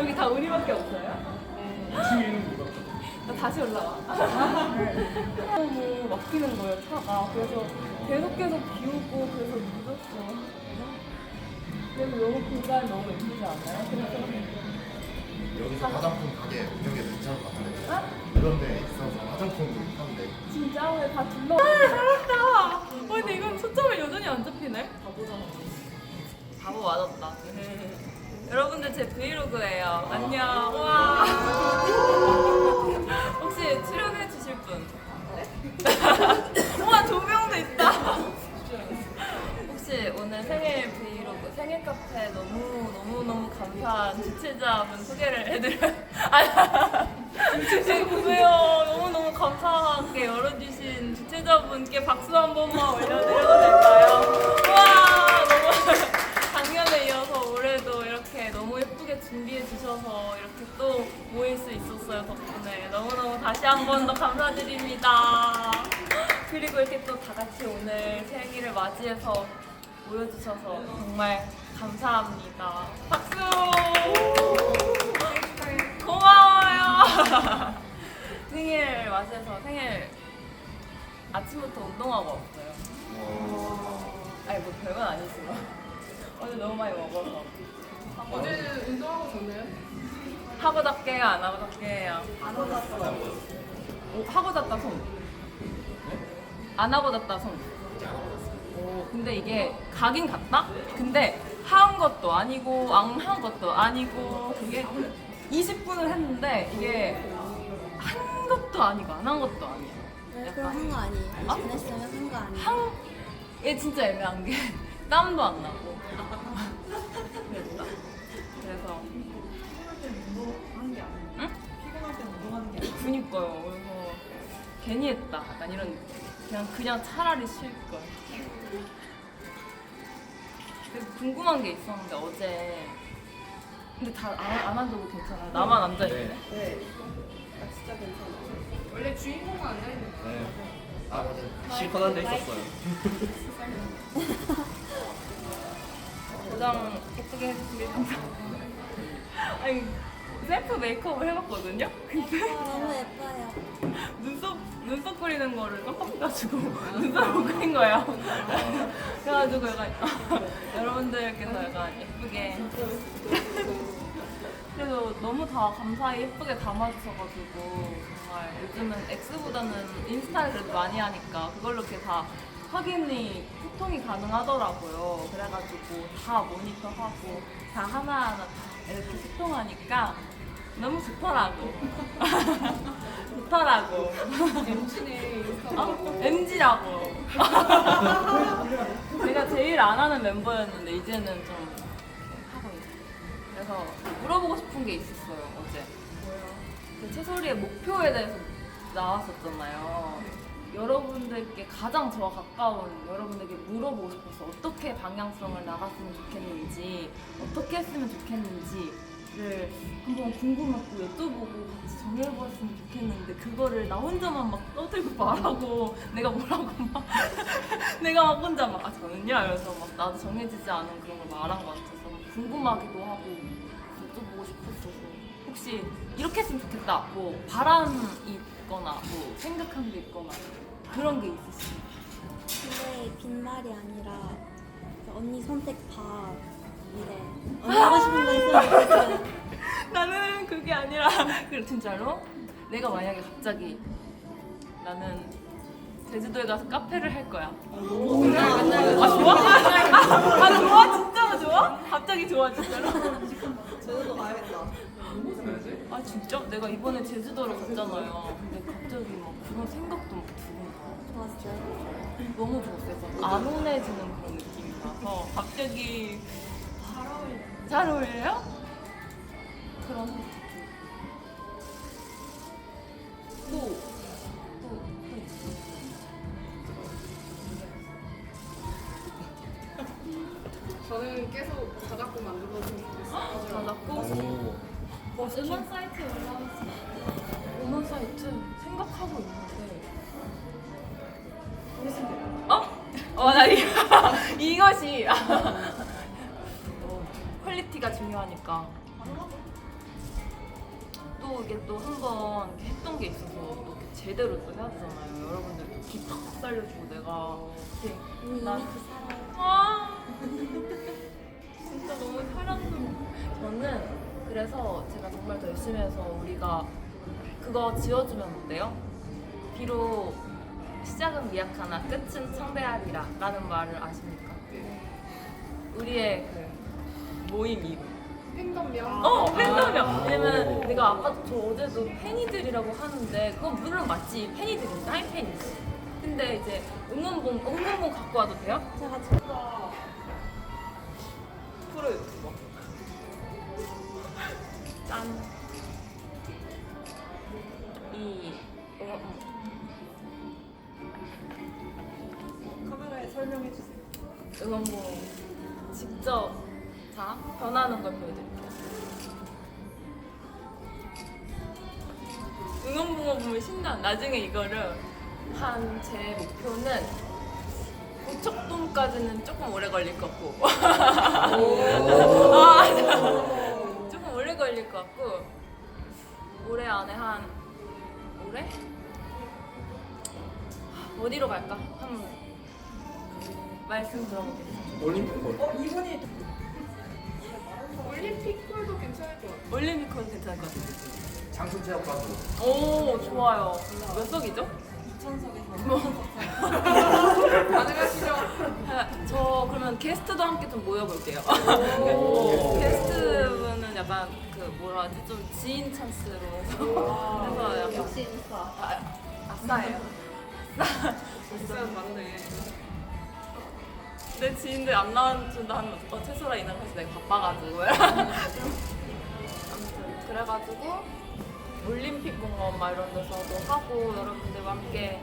여기 다 우리밖에 없어요? 나 다시 올라와. 너무 막히는 거예요, 차가. 그래서 계속 계속 비우고 그래서 늦었어. 그래서 너무 공간 너무 예쁘지 않아요? 그래서 여기서 화장품 가게 운영이 괜찮을 것 같은데. 아, 이런 데 있어서 화장품도 파는데. 진짜 왜다 둘러? 아, 잘한다. 어, 근데 이건 초점이 여전히 안 잡히네. 바보잖아. 바보 맞았다. 여러분들 제 브이로그예요. 안녕. 와. 혹시 출연해 주실 분? 우와 조명도 있다. 혹시 오늘 생일 브이로그 생일 카페 너무 너무 너무 감사한 주최자분 소개를 해드려. 아니 왜요? 너무 너무 감사하게 열어주신 주최자분께 박수 한 번만 올려드려도 될까요? 와 너무 작년에 이어서 올해도 이렇게 너무 예쁘게 준비해 주셔서 이렇게 또 모일 수 있었어요 덕분에 너무너무 다시 한 번 더 감사드립니다. 그리고 이렇게 또 다 같이 오늘 생일을 맞이해서 모여주셔서 정말 감사합니다. 박수! 고마워요. 생일 맞이해서 생일 아침부터 운동하고 왔어요. 아니 뭐 별건 아니지만 어제 너무 많이 먹어서 어제는 운동하고 잤나요? 하고 잤게 해요 안 하고 잤게 해요 안 하고 잤어 하고 잤다 손 안 하고 잤다 손 오, 근데 이게 가긴 갔다? 근데 한 것도 아니고 안 한 것도 아니고 그게 20분을 했는데 이게 한 것도 아니고 안 한 것도 아니야 네, 그럼 한 거 아니에요? 아? 안 했으면 한 거 아니에요? 한, 얘 진짜 애매한 게 땀도 안 나고 그니까요. 그래서 괜히 했다. 약간 이런. 그냥 그냥 차라리 쉴 걸. 그래서 궁금한 게 있었는데 어제 근데 다안 앉아도 괜찮아요. 나만 앉아 있네. 네. 아, 진짜 괜찮아. 원래 주인공은 앉아있는 거 네. 아 맞아. 실컷 앉아 있었어요. 고장 예쁘게 해주시길 감사합니다. 아니 셀프 메이크업을 해봤거든요. 근데 너무 예뻐요. 눈썹 눈썹 그리는 거를 깜빡해가지고 눈썹 못 그린 거예요. 그래가지고 약간 여러분들께서 약간 예쁘게 그래도 너무 다 감사히 예쁘게 담아주셔가지고 정말 요즘은 X보다는 인스타를 그래도 많이 하니까 그걸로 이렇게 다 확인이 소통이 가능하더라고요. 그래가지고 다 모니터하고 다 하나하나 다 이렇게 소통하니까 너무 좋더라고. 좋더라고. MC네 인스타. 어? MG라고. 내가 제일 안 하는 멤버였는데 이제는 좀 하고 있어. 그래서 물어보고 싶은 게 있었어요 어제. 그 채소리의 목표에 대해서 나왔었잖아요. 여러분들께 가장 저와 가까운 여러분들께 물어보고 싶어서 어떻게 방향성을 나갔으면 좋겠는지 어떻게 했으면 좋겠는지 를 한번 궁금하고 여쭤보고 같이 정해봤으면 좋겠는데 그거를 나 혼자만 막 떠들고 말하고 내가 뭐라고 막 내가 막 혼자 막 아, 저는요 하면서 막 나도 정해지지 않은 그런 걸 말한 것 같아서 막 궁금하기도 하고 여쭤보고 싶었어서 혹시 이렇게 했으면 좋겠다 뭐 바람이 있거나 뭐 생각한 게 있거나 그런 게 있으시면 근데 빈말이 아니라 언니 선택 봐. 언니 하고 싶은 거 좋겠어요. 나는 그게 아니라 그래 진짜로 내가 만약에 갑자기 나는 제주도에 가서 카페를 할 거야. 아 좋아? 아 좋아? 진짜로 좋아? 갑자기 좋아 진짜로? 제주도 가야겠다. 아 진짜? 내가 이번에 제주도를 갔잖아요. 근데 갑자기 막 그런 생각도 막 드는 거야. 좋았어요. 너무 좋았어요. 안 온해지는 그런 느낌이라서 갑자기 잘 어울려. 잘 어울려요? 그런 생각 또, 또, 또 있어. 저는 계속 자작곡 만들어주면 좋겠어요. 자작곡? 오. 어, 음원 사이트에 올라왔어. 음원 사이트 생각하고 있는데. 어, 나 이, 이것이 어, 중요하니까. 또 이게 또 한 번 했던 게 있어서 또 이렇게 제대로 또 해야 되잖아요. 여러분들 기팍 살려주고 내가 이렇게 난-. 아 진짜 너무 사랑스러워. 저는 그래서 제가 정말 더 열심히 해서 우리가 그거 지어주면 어때요? 비록 시작은 미약하나 끝은 청대하리라 라는 말을 아십니까? 우리의 그 모임 이름 팬덤명. 어 팬덤이야 왜냐면 내가 아까 저 어제도 팬이들이라고 하는데 그건 물론 맞지 팬이들이 나의 팬이지 근데 이제 응원봉 응원봉 갖고 와도 돼요? 제가 저 프로 유튜버 짠. 이 응원 카메라에 설명해 주세요. 응원봉 직접 자 변하는 걸 보여드릴게요. 보면 신난. 나중에 이거를 한 제 목표는 고척돔까지는 조금 오래 걸릴 것 같고. 아, 조금 오래 걸릴 것 같고 올해 안에 한 올해 어디로 갈까? 한번 말씀 들어보겠습니다. 올림픽 걸. 어 이분이 올림픽 콜도 괜찮을 것 같아. 올림픽은 괜찮을 것 같아요. 장충체육관도. 오 좋아요. 몇 석이죠? 가능하시죠? 아, 저 그러면 게스트도 함께 좀 모여볼게요. 게스트분은 약간 그 뭐라 하지 좀 지인 찬스로 해서 약간 역시 인싸. 아, 아싸예요. 진짜 맞네. 내 지인들 안 나와준다 하면 어 채소라 이나가 서 내가 바빠가지고 아무튼 그래가지고 올림픽 공원 막 이런 데서도 하고 여러분들과 함께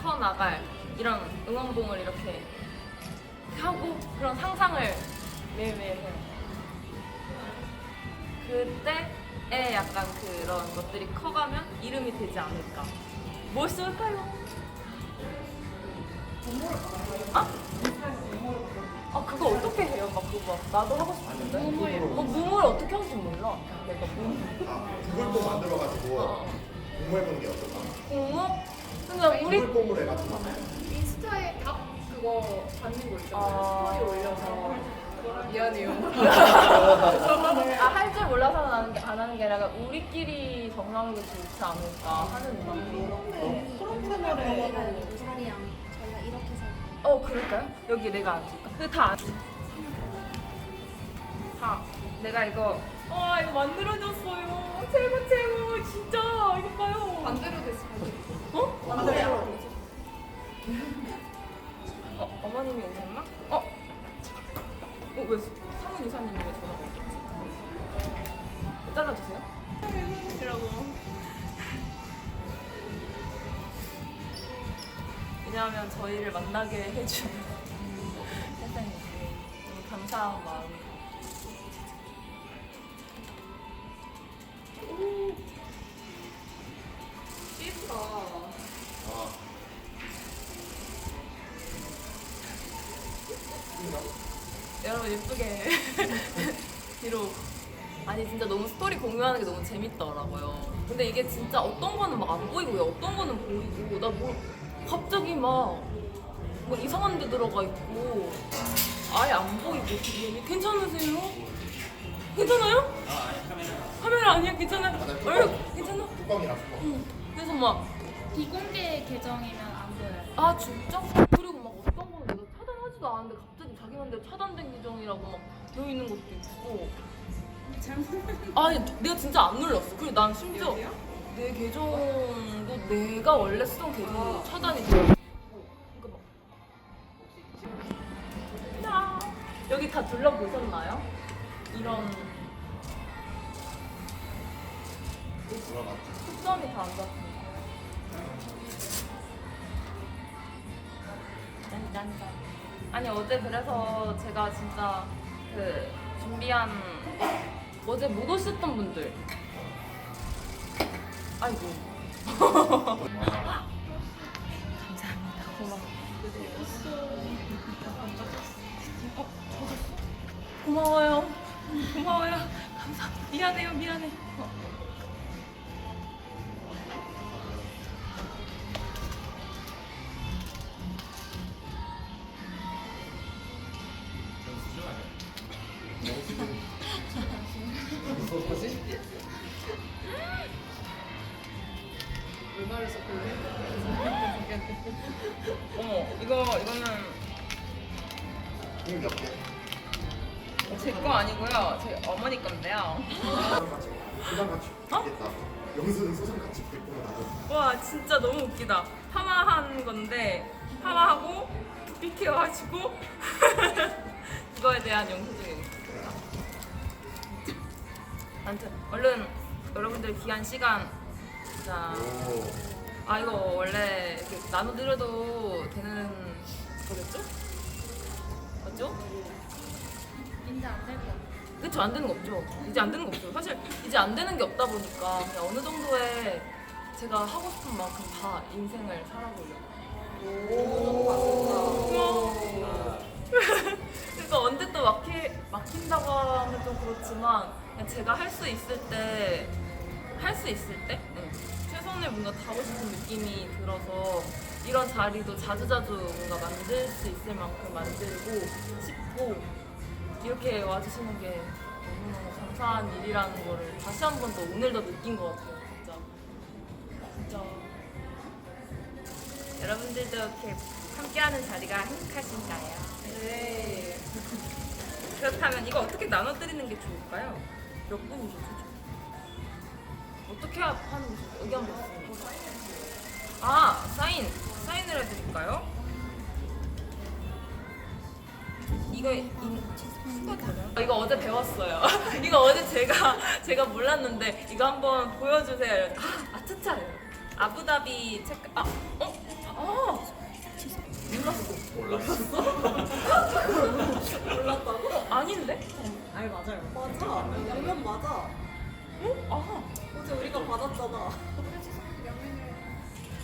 커 나갈 이런 응원봉을 이렇게 하고 그런 상상을 매일매일 해요. 그때에 약간 그런 것들이 커가면 이름이 되지 않을까. 무엇일까요? 아? 아 그거 어떻게 해요? 막 그거 막 나도 하고 싶은데 무물 어, 무물 어떻게 하는지 몰라 내가 무물 아, 그걸 또 만들어가지고 어. 공모해보는 게 어떨까? 공무? 근데 우리 물뽕으로 해가지고. 인스타에 답 그거 받는 거 있잖아요. 아. 스토리 올려서. 미안해요. 아, 할 줄 몰라서는 안, 하는 게- 안 하는 게 아니라 우리끼리 정하는 게 좋지 않을까 하는 마음 그런 채널에 자리랑 저희가 이렇게 살. 어 그럴까요? 여기 내가 앉을까? 근데 다 앉... 다 내가 이거 와 이거 만들어줬어요 최고 최고 진짜 이거 봐요 반대로 됐어. 어? 완전 어, 어머님이 오셨나? 어? 어, 왜 상훈 이사님이 왜 전화가 왔지? 잘라주세요. 이라고. 왜냐하면 저희를 만나게 해준 감사한 마음. 예쁘다. 아, 여러분 예쁘게 비록 아니 진짜 너무 스토리 공유하는 게 너무 재밌더라고요. 근데 이게 진짜 어떤 거는 막 안 보이고 어떤 거는 보이고 나 뭐 갑자기 막 뭐 이상한 데 들어가 있고 아예 안 보이고 뒤에 괜찮으세요? 괜찮아요? 카메라 아니야 괜찮아요? 얼굴 괜찮아? 뚜껑이랑 뚜껑. 그래서 막 비공개 계정이면 안 보여요. 아 진짜? 그리고 막 어떤 거는 내가 차단하지도 않았는데 갑자기 자기 맘대로 차단된 계정이라고 막 되어 있는 것도 있고 아니 내가 진짜 안 눌렀어 그리고 난 심지어? 내 계정도 내가 원래 쓰던 계정도 차단이 돼 다 둘러보셨나요? 이런 초점이 다 안 잡혀. 아니 어제 그래서 제가 진짜 그 준비한 어제 못 오셨던 분들. 아이고. 감사합니다. 고마워 고마워요. 고마워요. 감사. 미안해요. 미안해. 어. 어머 이거 이거는 이몇 개? 제 거 아니고요. 제 어머니 건데요. 소장 같이 소장 같이 어? 있겠다. 영수는 소장 같이 있겠구나 나도. 와 진짜 너무 웃기다. 파마한 건데 파마하고 두피 케어하시고 그거에 대한 영수증이 있습니다. 아무튼 얼른 여러분들 귀한 시간 자. 오. 아 이거 원래 이렇게 나눠드려도 되는 거겠죠? 맞죠? 그쵸 안 되는 거 없죠. 이제 안 되는 거 없죠. 사실 이제 안 되는 게 없다 보니까 그냥 어느 정도의 제가 하고 싶은 만큼 다 인생을 살아보려고. 그러니까 언제 또 막히, 막힌다고 하면 좀 그렇지만 그냥 제가 할 수 있을 때 할 수 있을 때 응. 최선을 뭔가 다하고 싶은 느낌이 들어서 이런 자리도 자주자주 뭔가 만들 수 있을 만큼 만들고 싶고 이렇게 와주시는 게 너무너무 감사한 일이라는 거를 다시 한 번 더 오늘 더 느낀 것 같아요 진짜 진짜 여러분들도 이렇게 함께하는 자리가 행복하신가요? 네 그렇다면 이거 어떻게 나눠드리는 게 좋을까요? 몇 분이 좋죠? 어떻게 하- 하는 게 좋을까요? 여기 한번 있습니다 아 사인 사인을 해드릴까요? 이거 되나요? 이거 어제 배웠어요. 이거 어제 제가 제가 몰랐는데 이거 한번 보여주세요. 아, 아 진짜 아부다비 체크 아 어? 아 몰랐어. 몰랐어? 몰랐다고? 아닌데? 아니 맞아요. 맞아. 양면 맞아. 어? 아 어제 우리가 받았잖아.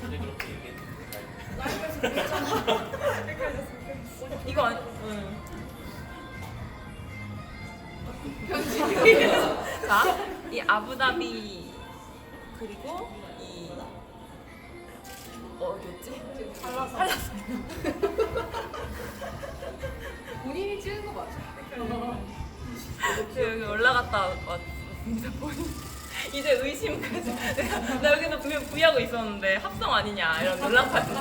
이거 아니 응. 자, 이 아부다비 그리고 이 어디였지? 발라서. 본인이 찍은 거 맞아. 저 여기 올라갔다 왔습니다. 본인. 이제 의심까지. 내가 나 여기서 분명 부의하고 있었는데 합성 아니냐 이런 논란까지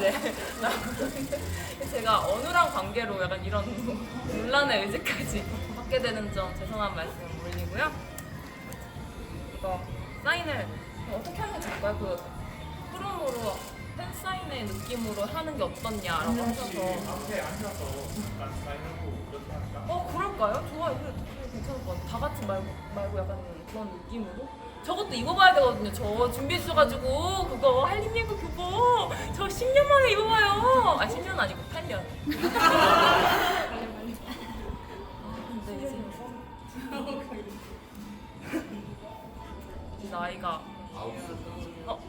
나오는데 제가 언어랑 관계로 약간 이런 논란의 의지까지 받게 되는 점 죄송한 말씀을 올리고요. 이거 사인을 어떻게 하는 게 좋을까요? 그 프롬으로 팬 사인의 느낌으로 하는 게 어떻냐라고 하셔서 앞에 앉아서 약간 사인하고 그렇게 할까? 어 그럴까요? 좋아요. 그래, 그래, 괜찮을 것 같아요. 다 같이 말고 말고 약간 그런 느낌으로. 저것도 입어봐야 되거든요. 저 준비해 주셔가지고 그거 할리니그 그거 저 10년 만에 입어봐요. 아 10년 아니고 8년. 나이가 아홉 살. 어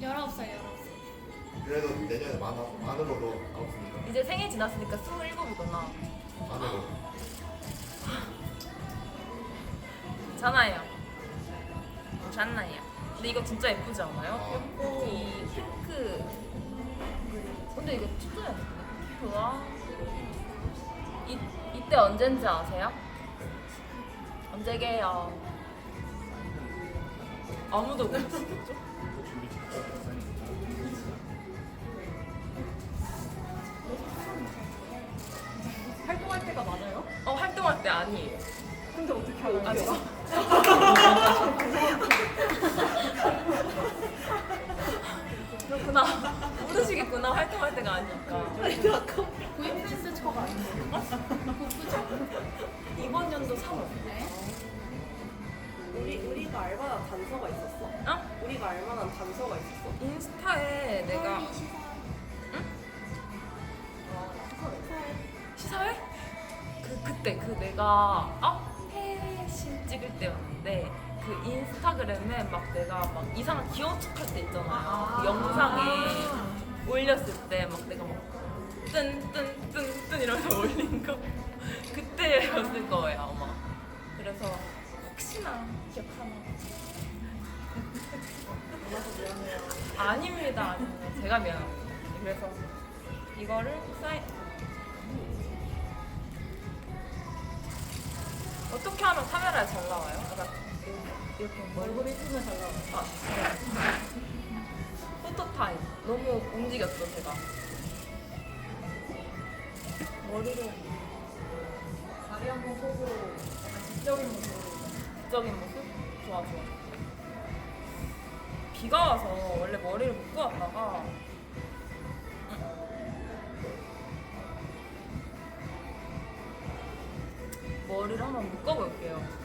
19살, 19살. 그래도 내년에 많아 많으로도 아홉 살이니까 이제 생일 지났으니까 27이구나. 많으로. 잖아요. 잖나요. 근데 이거 진짜 예쁘지 않아요? 아. 이 핑크. 근데 이거 진짜 예쁘네. 핑크가. 이, 이때 언젠지 아세요? 언제게요? 아무도? 활동할 때가 많아요? 어, 활동할 때 아니에요. 근데 어떻게 알아요? 아, 진짜? 그렇구나. 모르시겠구나. 활동할 때가 아니니까. VFS 저거 아니에요? 고프죠? 이번 연도 3월. 네. 우리 우리가 알만한 단서가 있었어? 어? 우리가 알만한 단서가 있었어? 인스타에 내가 시사회? 그 그때 그 내가 앞패신 찍을 때였는데 그 인스타그램에 막 내가 막 이상한 귀여운 척할 때 있잖아요. 그 영상에 올렸을 때 막 내가 막 뜬뜬뜬뜬 이러면서 올린 거 그때였을 거예요 아마. 그래서 혹시나 기억하나. 아닙니다, 아닙니다. 제가 미안합니다. 그래서 이거를 사인 어떻게 하면 카메라에 잘 나와요? 약간 이렇게 얼굴이 있으면 잘 나와요. 아, 포토 타임. 너무 움직였어 제가. 머리를 다리 한번 보고 약간 지적인 모습. 지 적인 모습? 좋아 좋아. 비가 와서 원래 머리를 묶고 왔다가 머리를 한번 묶어볼게요.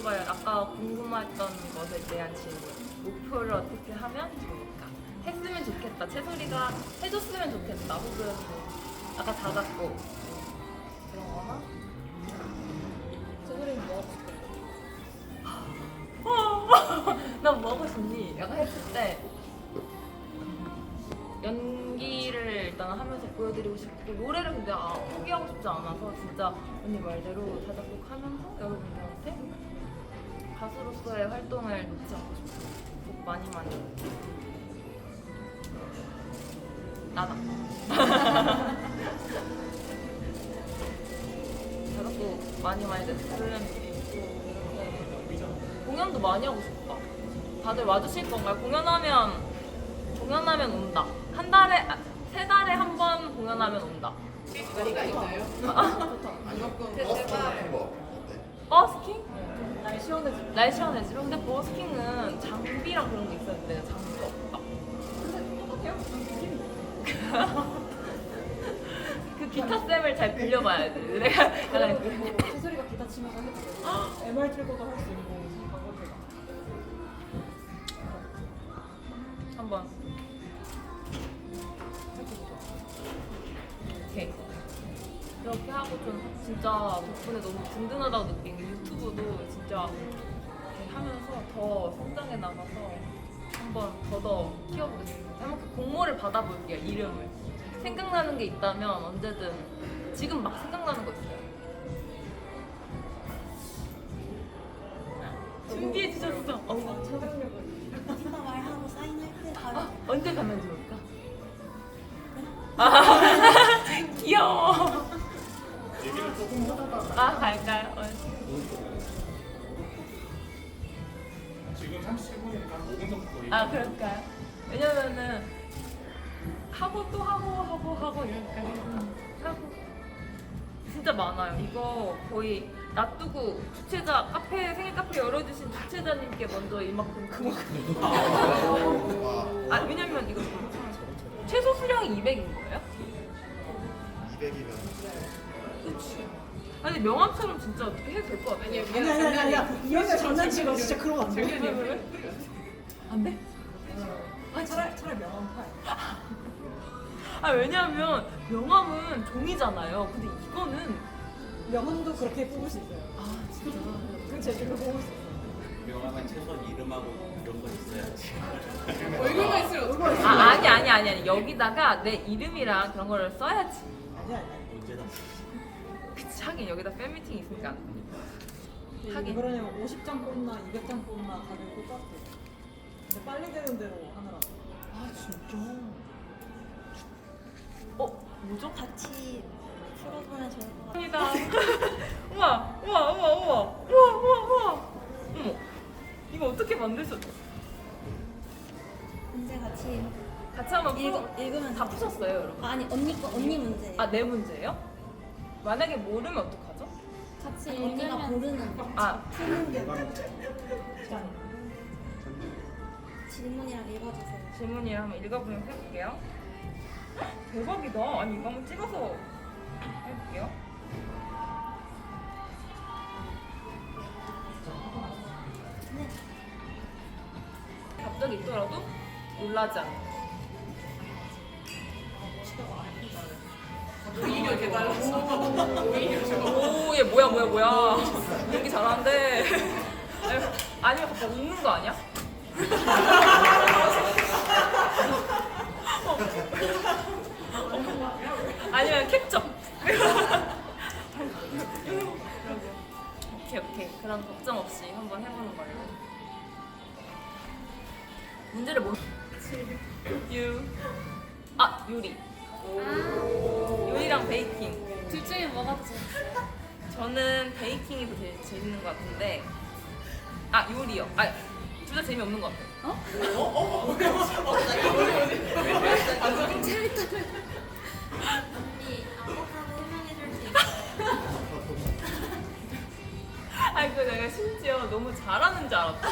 여쭤봐요. 아까 궁금했던 것에 대한 질문. 목표를 어떻게 하면 좋을까? 했으면 좋겠다. 채소리가 해줬으면 좋겠다. 혹은 뭐 아까 닫았고 그런 거나. 채소리는 뭐 하고 싶어요? 난뭐 하고 싶니? 약간 했을 때 연기를 일단 하면서 보여드리고 싶고 노래를 근데 아, 포기하고 싶지 않아서 진짜 언니 말대로 다 작곡 하면서 여러분들한테 가수로서의 활동을 놓지 않고 싶어요. 복 많이 많이. 나다. 다작곡 많이 많이 좋겠고 공연도 많이 하고 싶다. 다들 와주실 건가요? 공연하면 공연하면 온다. 한 달에 아, 세 달에 한 번 공연하면 온다. 머리가 있나요? 어때? 버스킹? 날 시원해지고. 날 시원해지면 근데 버스킹은 장비랑 그런 게 있었는데 장비가 없다. 근데 똑같아요. 그 기타 쌤을 잘 빌려봐야 돼. 내가 약간 이렇게. 채소리가 기타 치면서 해도 되고 MR 틀고도 할 수 있고. 한번 오케이 이렇게 하고 좀 진짜 덕분에 너무 든든하다고 느낀 게 유튜브도 진짜 이렇게 하면서 더 성장해 나가서 한번 더더 키워보겠습니다. 한번 그 공모를 받아볼게요 이름을. 생각나는 게 있다면 언제든 지금 막 생각나는 거 있어요. 준비해 주셨어. 어, 말하고 사인할 때 바로 아, 언제 가면 좋을까? 아, 귀여워. 아, 갈까요? 어. 지금 37분이니까 5분 정도 얘기. 아, 그럴까요? 왜냐면은 하고 또 하고 하고 하고 이러니까 하고 진짜 많아요. 이거 거의 놔두고 주최자 카페 생일 카페 열어주신 주최자님께 먼저 이만큼 와 아 왜냐면 이거 최소 수량이 200인 거예요? 200이면 아니 명함처럼 진짜 어떻게 해도 될 것 같아. 아니요, 아니 아니 아니 아니 이현이 장난치고 진짜 돼. 왜, 왜, 왜? 안 돼? 아니 차라리 차라리 명함 팔. 아 왜냐면 명함은 종이잖아요. 근데 이거는 명함도 그렇게 뽑을 수 있어요. 아 진짜 그 재질로 뽑을 수 있어요. 명함은 최소한 이름하고 이런 거 있어야지. 얼굴만 있으면 어떡해. 아 아니 아니 아니 아니 여기다가 내 이름이랑 그런 거를 써야지. 아니 아니. 언제나 그치 네, 하긴 여기다 팬미팅 있으니까 하긴. 그러냐면 50장 뽑나 200장 뽑나 다들 똑같아. 근데 빨리 되는 대로 하느라. 아 진짜. 어? 뭐죠? 같이 풀어보면 좋을 것 같습니다 우와, 우와, 우와, 우와, 우와, 우와, 우와. 어머, 이거 어떻게 만드셨죠? 문제 같이 같이 한번 읽, 읽으면서. 다 푸셨어요, 여러분. 아니 언니 거 언니 문제. 아, 네 문제예요? 만약에 모르면 어떡하죠? 같이 언니가 읽으면 모르는 거. 아, 푸는 게 질문이랑 읽어주세요. 질문이랑 한번 읽어보면 해볼게요. 대박이다. 아니, 이거 한번 찍어서 해볼게요. 갑자기 있더라도 놀라지 않는 이렇게 달라서 오얘 뭐야 뭐야 뭐야. 연기 잘하는데. 아니면 갑자기 웃는 거 아니야? 아니면 캡처. 오케이 오케이. 그럼 걱정 없이 한번 해보는 걸로. 문제를 뭐 유. 아 요리랑 베이킹 둘 중에 뭐가 더 재밌어요? 저는 베이킹이 더 제일 재밌는 것 같은데 아 요리요 아둘 다 재미없는 것 같아요 언니 아보카도 설명해줄 수 있어요? 아니 그 내가 심지어 너무 잘하는 줄 알았다.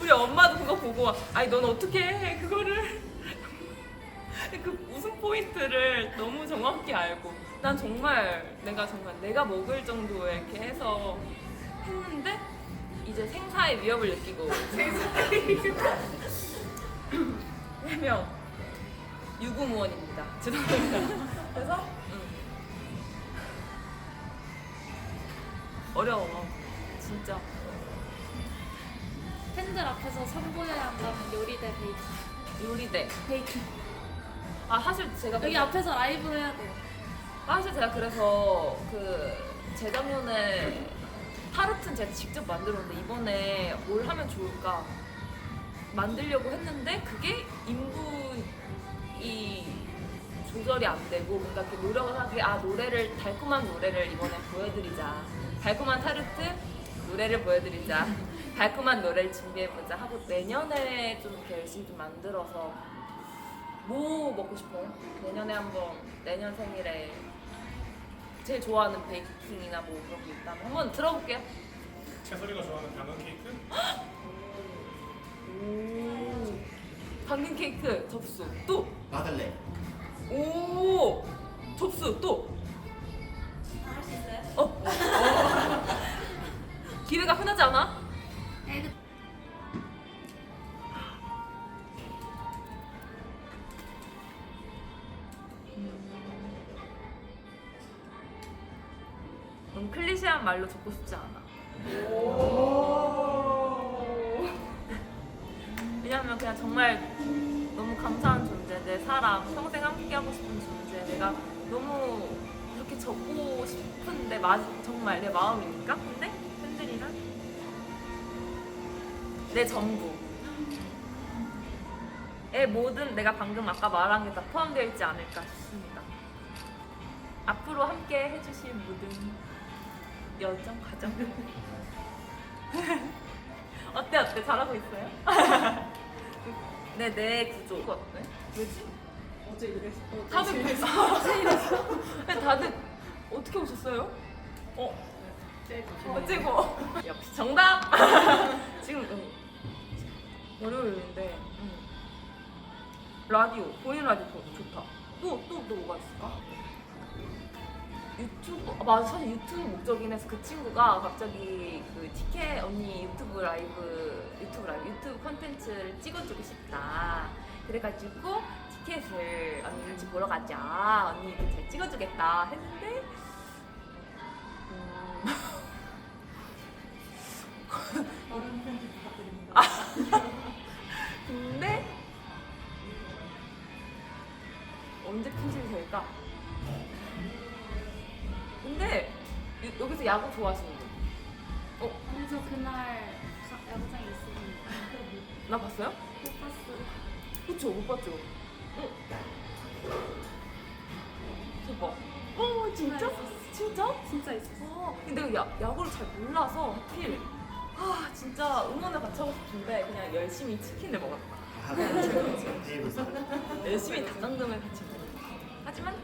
우리 엄마도 그거 보고 아니 넌 어떻게 해 그거를 그 웃음 포인트를 너무 정확히 알고 난 정말 내가 정말 내가 먹을 정도에 이렇게 해서 했는데 이제 생사의 위협을 느끼고 해명 유구무원입니다. 죄송합니다. 그래서 음. 어려워 진짜 팬들 앞에서 선보여야 한다면 요리 대 베이킹. 요리대 베이킹. 아 사실 제가 여기 그래서- 앞에서 라이브로 해야 돼요. 사실 제가 그래서 그 재작년에 타르트는 제가 직접 만들었는데 이번에 뭘 하면 좋을까 만들려고 했는데 그게 인분이 조절이 안 되고 뭔가 이렇게 노력을 하게 아 노래를 달콤한 노래를 이번에 보여드리자 달콤한 타르트 노래를 보여드리자 달콤한 노래를 준비해보자 하고 내년에 좀 이렇게 열심히 좀 만들어서 뭐 먹고 싶어요? 내년에 한번 내년 생일에 제일 좋아하는 베이킹이나 뭐 그런 게 있다면 한번 들어볼게요. 채소리가 좋아하는 당근 케이크? 오 당근 케이크 접수 또 마들렌. 오 접수 또 할 수 있어요? 어. 기회가 흔하지 않아? 내 전부. 의 모든 내가 방금 아까 말한 게 다 포함되어 있지 않을까 싶습니다. 앞으로 함께 해주실 모든 여정 과정. 어때 어때 잘하고 있어요? 네, 내 구조 어때? 왜지? 어제 이랬어. 다들 어제 이랬어? 네, 다들 어떻게 오셨어요? 어? 어째고? 역시 정답! 지금 음, 월요일인데 음. 라디오 보이는 라디오 좋- 좋다. 또 또 또 뭐가 있을까? 유튜브 아, 맞아 사실 유튜브 목적이긴 해서 그 친구가 갑자기 그 티켓 언니 유튜브 라이브 유튜브 라이브 유튜브 컨텐츠를 찍어주고 싶다 그래가지고 티켓을 언니 같이 보러 가자 언니 이렇게 잘 찍어주겠다 했는데 음, 다른 편 될까? 근데 여- 여기서 야구 좋아하시는 분? 어? 그래서 그날 가- 야구장에 있으니 나 봤어요? 못 봤어. 그쵸 못 봤죠? 응. 대박. 어 진짜? 진짜? 진짜 있었어. 어, 근데 내가 야, 야구를 잘 몰라서 하필 아 진짜 응원을 같이 하고 싶은데 그냥 열심히 치킨을 먹었다. 사 열심히 닭강정을 같이 먹었다. 하지만